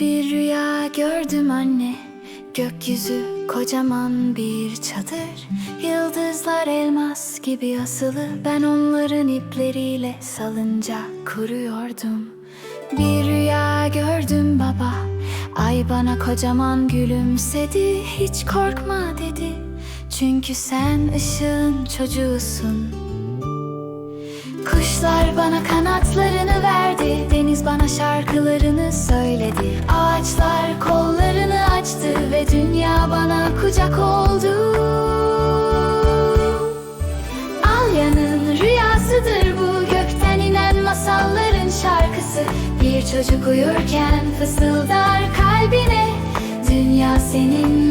bir rüya gördüm anne. Gökyüzü kocaman bir çadır. Yıldızlar elmas gibi asılı. Ben onların ipleriyle salınca kuruyordum. Bir rüya gördüm baba. Ay bana kocaman gülümsedi. Hiç korkma dedi. Çünkü sen ışığın çocuğusun. Kuşlar bana kanatları şarkılarını söyledi. Ağaçlar kollarını açtı Ve dünya bana kucak oldu. Alya'nın rüyasıdır bu Gökten inen masalların şarkısı. Bir çocuk uyurken fısıldar kalbine. Dünya seninle